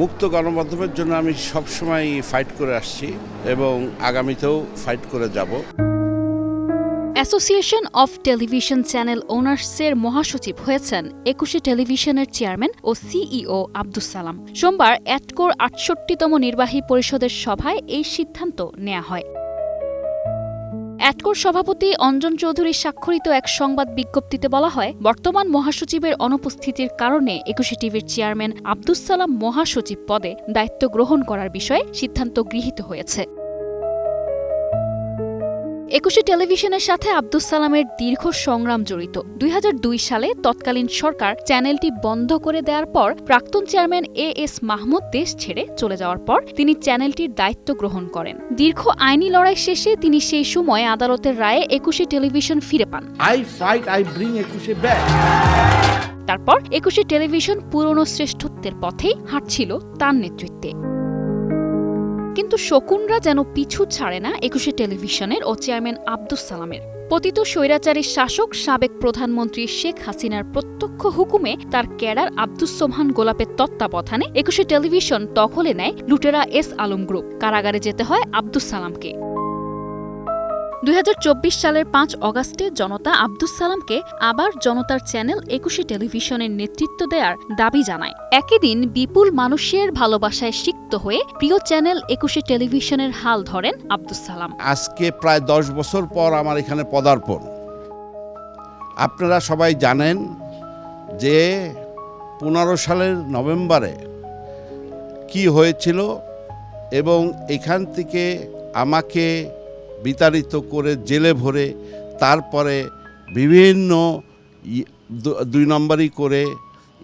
মুক্ত গণমাধ্যমের জন্য আমি সবসময় ফাইট করে আসছি এবং আগামীতেও ফাইট করে যাব। অ্যাসোসিয়েশন অফ টেলিভিশন চ্যানেল ওনার্সের মহাসচিব হয়েছেন একুশে টেলিভিশনের চেয়ারম্যান ও সিইও আব্দুস সালাম। সোমবার অ্যাটকোর আটষট্টিতম নির্বাহী পরিষদের সভায় এই সিদ্ধান্ত নেওয়া হয়। অ্যাটকোর সভাপতি অঞ্জন চৌধুরীর স্বাক্ষরিত এক সংবাদ বিজ্ঞপ্তিতে বলা হয়, বর্তমান মহাসচিবের অনুপস্থিতির কারণে একুশে টিভির চেয়ারম্যান আব্দুস সালাম মহাসচিব পদে দায়িত্ব গ্রহণ করার বিষয়ে সিদ্ধান্ত গৃহীত হয়েছে। একুশে টেলিভিশনের সাথে আব্দুস সালামের দীর্ঘ সংগ্রাম জড়িত। দুই হাজার দুই সালে তৎকালীন সরকার চ্যানেলটি বন্ধ করে দেওয়ার পর প্রাক্তন চেয়ারম্যান এ এস মাহমুদ দেশ ছেড়ে চলে যাওয়ার পর তিনি চ্যানেলটির দায়িত্ব গ্রহণ করেন। দীর্ঘ আইনি লড়াই শেষে তিনি সেই সময় আদালতের রায়ে একুশে টেলিভিশন ফিরে পান। Ekushe back. তারপর একুশে টেলিভিশন পুরনো শ্রেষ্ঠত্বের পথেই হাঁটছিল তার নেতৃত্বে। কিন্তু শকুনরা যেন পিছু ছাড়ে না একুশে টেলিভিশনের ও চেয়ারম্যান আব্দুস সালামের। পতিত স্বৈরাচারী শাসক, সাবেক প্রধানমন্ত্রী শেখ হাসিনার প্রত্যক্ষ হুকুমে তার ক্যাডার আব্দুস সোহান গোলাপের তত্ত্বাবধানে একুশে টেলিভিশন দখলে নেয় লুটেরা এস আলম গ্রুপ। কারাগারে যেতে হয় আব্দুস সালামকে। দুই হাজার চব্বিশ সালের পাঁচ অগাস্টে জনতা আব্দুস সালামকে আবার জনতার চ্যানেল একুশে টেলিভিশনের নেতৃত্ব দেওয়ার দাবি জানায়। একই দিন বিপুল মানুষের ভালোবাসায় সিক্ত হয়ে প্রিয় চ্যানেল একুশে টেলিভিশনের হাল ধরেন আব্দুস সালাম। আজকে প্রায় দশ বছর পর আমার এখানে পদার্পণ। আপনারা সবাই জানেন যে পনেরো সালের নভেম্বরে কি হয়েছিল এবং এখান থেকে আমাকে বিতাড়িত করে জেলে ভরে তারপরে বিভিন্ন দুই নম্বরই করে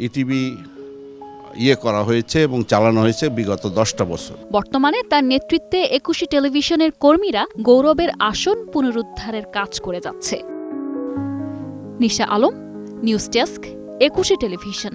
ইটিভি ইয়ে করা হয়েছে এবং চালানো হয়েছে বিগত দশটা বছর। বর্তমানে তার নেতৃত্বে একুশে টেলিভিশনের কর্মীরা গৌরবের আসন পুনরুদ্ধারের কাজ করে যাচ্ছে। Nisha Alam, news desk, Ekushey television.